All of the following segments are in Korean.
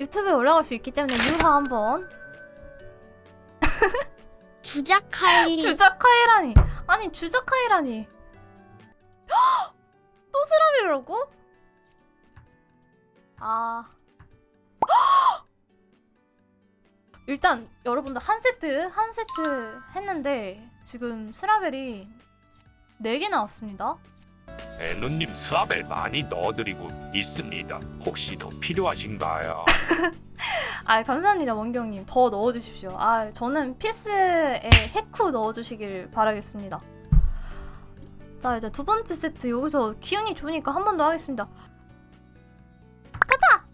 유튜브에 올라갈 수 있기 때문에 유하 한번 주작할 주작하이라니 아니 주작하이라니 헉! 또 쓰라미라고? 아 헉! 일단 여러분들 한 세트 한 세트 했는데 지금 스라벨이 4개 나왔습니다 애누님 스와벨 많이 넣어드리고 있습니다. 혹시 더 필요하신가요? 아 감사합니다 원경님. 더 넣어주십시오. 아 저는 필스에 해쿠 넣어주시길 바라겠습니다. 자 이제 두 번째 세트. 여기서 기운이 좋으니까 한 번 더 하겠습니다. 가자!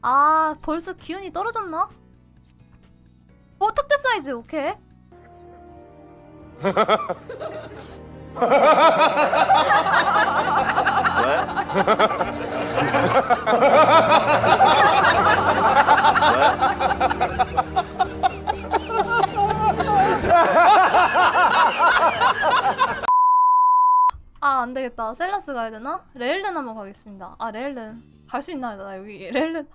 아 벌써 기운이 떨어졌나? 오 특대 사이즈. 오케이 아 안 되겠다. 셀라스 가야 되나? 레일렌 한번 가겠습니다. 아 레일렌 갈 수 있나 나 여기. 레일렌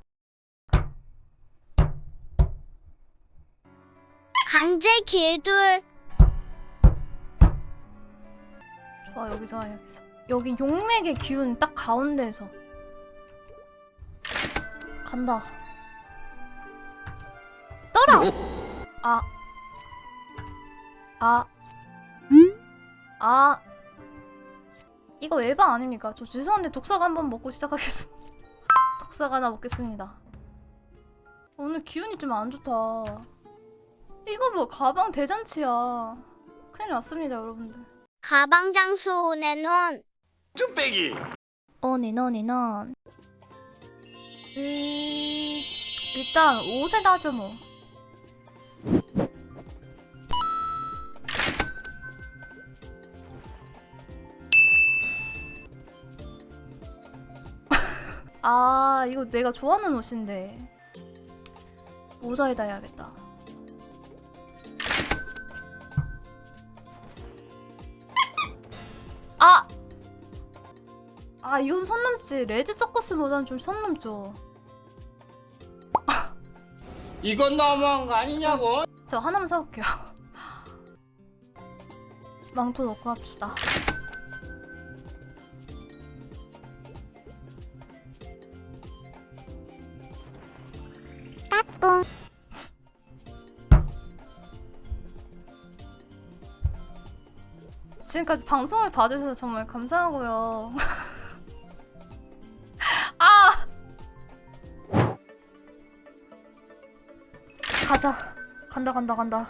강제 길둘 좋아 여기 좋아 여기서 여기 용맥의 기운 딱 가운데에서 간다 떠라 아 아. 아. 이거 에바 아닙니까? 저 죄송한데 독사가 한번 먹고 시작하겠습니다. 독사가 하나 먹겠습니다. 오늘 기운이 좀 안 좋다. 이거 뭐 가방 대잔치야. 큰일 났습니다, 여러분들. 가방 장수 오네논 쭈빼기. 오니노니넌. 음... 일단 옷에 다죠 뭐. 아 이거 내가 좋아하는 옷인데. 모자에다 해야겠다 아 이건 선 넘지. 레드 서커스 모자는 좀 선 넘죠. 이건 너무한 거 아니냐고? 저 하나만 사올게요. 망토 넣고 합시다. 지금까지 방송을 봐주셔서 정말 감사하고요 가자. 간다 간다 간다.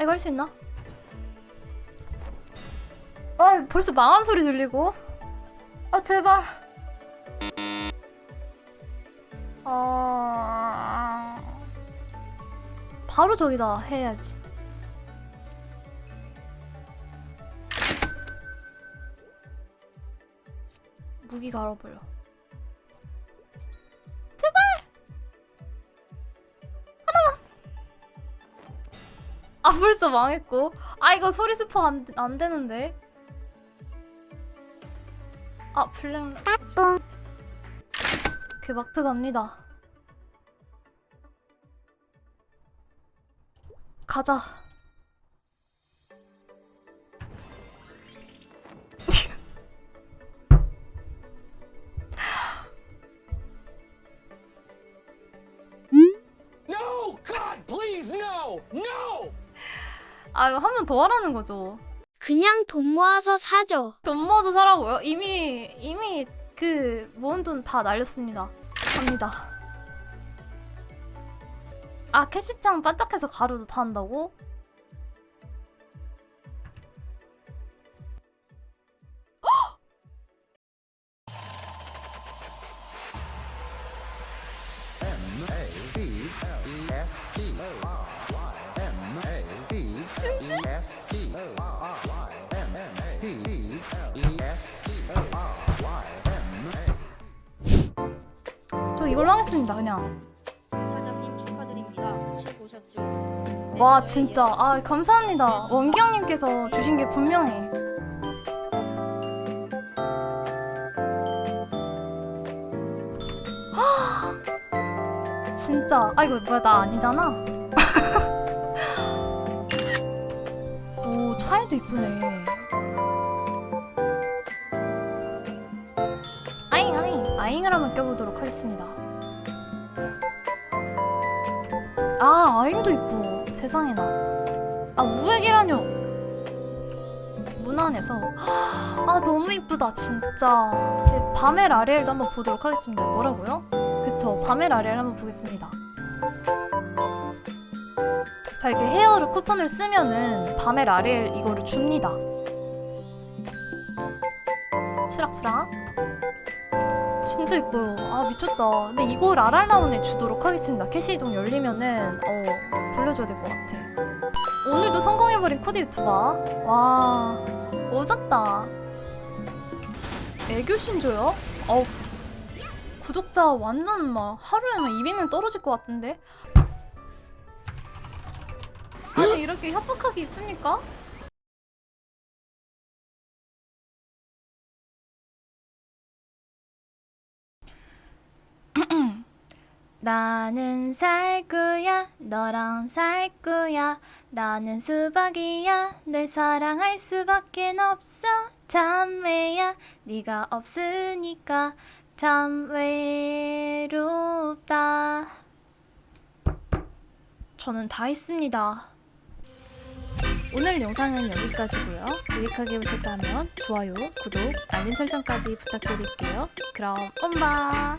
이거 할 수 있나? 아 벌써 망한 소리 들리고. 아 제발. 아. 바로 저기다 해야지 무기 갈아버려. 제발! 하나만! 아 벌써 망했고. 아 이거 소리 스포 안, 안 되는데. 아 블랙 따뚱 그 막트 갑니다. 가자. 아 이거 한번 더 하라는 거죠. 그냥 돈 모아서 사줘 돈 모아서 사라고요? 이미 이미 그 모은 돈 다 날렸습니다. 갑니다. 아 캐시장 반딱해서 가루도 다 한다고? 진심? 저 이걸로 하겠습니다 그냥. 사장님 축하드립니다. 칠 보셨죠? 어? 와 진짜 아 감사합니다 원기 형님께서 주신 게 분명해 헉! 진짜 아 이거 뭐야 나 아니잖아 오 차이도 이쁘네. 아잉 아잉. 아잉을 한번 껴보도록 하겠습니다. 아 아임도 이뻐. 세상에나. 아 우액이라뇨. 무난해서. 아 너무 이쁘다 진짜. 네, 밤의 라리엘도 한번 보도록 하겠습니다. 뭐라고요? 그쵸 밤의 라리엘 한번 보겠습니다 자 이렇게 헤어를 쿠폰을 쓰면은 밤의 라리엘 이거를 줍니다 수락수락 진짜 예뻐요. 아 미쳤다. 근데 이거 라랄라온에 주도록 하겠습니다. 캐시 이동 열리면은 어 돌려줘야 될 것 같아. 오늘도 성공해버린 코드 유튜버. 와 오졌다. 애교 신조요? 어우 구독자 완전 막 하루에 막 200명 떨어질 것 같은데. 이렇게 협박하기 있습니까? 나는 살 거야 너랑 살 거야. 나는 수박이야 널 사랑할 수밖에 없어. 참외야 네가 없으니까. 참 외롭다. 저는 다 했습니다 오늘 영상은 여기까지고요. 유익하게 보셨다면 좋아요, 구독, 알림 설정까지 부탁드릴게요. 그럼 엄바